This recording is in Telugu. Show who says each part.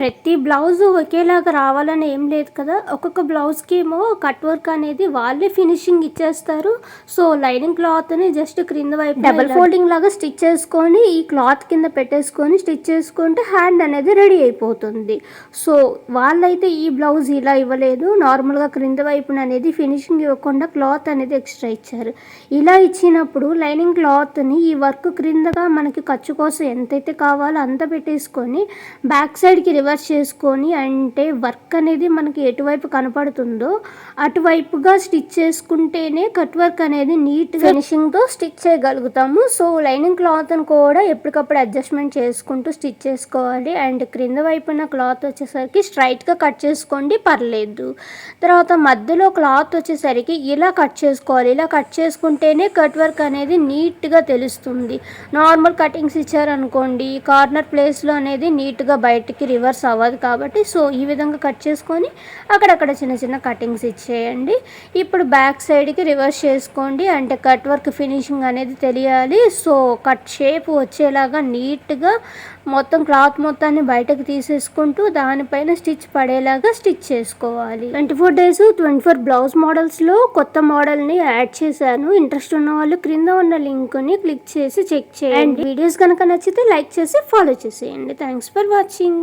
Speaker 1: ప్రతి బ్లౌజ్ ఒకేలాగా రావాలని ఏం లేదు కదా. ఒక్కొక్క బ్లౌజ్కి ఏమో కట్ వర్క్ అనేది వాళ్ళే ఫినిషింగ్ ఇచ్చేస్తారు. సో లైనింగ్ క్లాత్ని జస్ట్ క్రింద వైపు డబల్ ఫోల్డింగ్ లాగా స్టిచ్ చేసుకొని ఈ క్లాత్ కింద పెట్టేసుకొని స్టిచ్ చేసుకుంటే హ్యాండ్ అనేది రెడీ అయిపోతుంది. సో వాళ్ళైతే ఈ బ్లౌజ్ ఇలా ఇవ్వలేదు. నార్మల్గా క్రింద వైపున అనేది ఫినిషింగ్ ఇవ్వకుండా క్లాత్ అనేది ఎక్స్ట్రా ఇచ్చారు. ఇలా ఇచ్చినప్పుడు లైనింగ్ క్లాత్ని ఈ వర్క్ క్రిందగా మనకి ఖర్చు కోసం ఎంతైతే కావాలో అంత పెట్టేసుకొని బ్యాక్ సైడ్కి రివర్స్ చేసుకొని అంటే వర్క్ అనేది మనకి ఎటువైపు కనపడుతుందో అటువైపుగా స్టిచ్ చేసుకుంటేనే కట్ వర్క్ అనేది నీట్ ఫినిషింగ్తో స్టిచ్ చేయగలుగుతాము. సో లైనింగ్ క్లాత్ని కూడా ఎప్పటికప్పుడు అడ్జస్ట్మెంట్ చేసుకుంటూ స్టిచ్ చేసుకోవాలి. అండ్ క్రింద వైపున క్లాత్ వచ్చేసరికి స్ట్రైట్గా కట్ చేసుకోండి పర్లేదు. తర్వాత మధ్యలో క్లాత్ వచ్చేసరికి ఇలా కట్ చేసుకోవాలి. ఇలా కట్ చేసుకుంటేనే కట్ వర్క్ అనేది నీట్గా తెలుస్తుంది. నార్మల్ కటింగ్స్ ఇచ్చారనుకోండి కార్నర్ ప్లేస్లో అనేది నీట్గా బయటికి రివర్స్ అవ్వదు కాబట్టి సో ఈ విధంగా కట్ చేసుకొని అక్కడక్కడ చిన్న చిన్న కటింగ్స్ ఇచ్చేయండి. ఇప్పుడు బ్యాక్ సైడ్కి రివర్స్ చేసుకోండి. అంటే కట్ వర్క్ ఫినిషింగ్ అనేది తెలియాలి. సో కట్ షేప్ వచ్చేలాగా నీట్గా మొత్తం క్లాత్ మొత్తాన్ని బయటకు తీసేసుకుంటూ దానిపైన స్టిచ్ పడేలాగా స్టిచ్ చేసుకోవాలి. Twenty four days twenty four blouse మోడల్స్లో కొత్త మోడల్ని యాడ్ చేశాను. ఇంట్రెస్ట్ ఉన్న వాళ్ళు క్రింద ఉన్న లింక్ని క్లిక్ చేసి చెక్ చేయండి. వీడియోస్ కనుక నచ్చితే లైక్ చేసి ఫాలో చేసేయండి. Thanks for watching.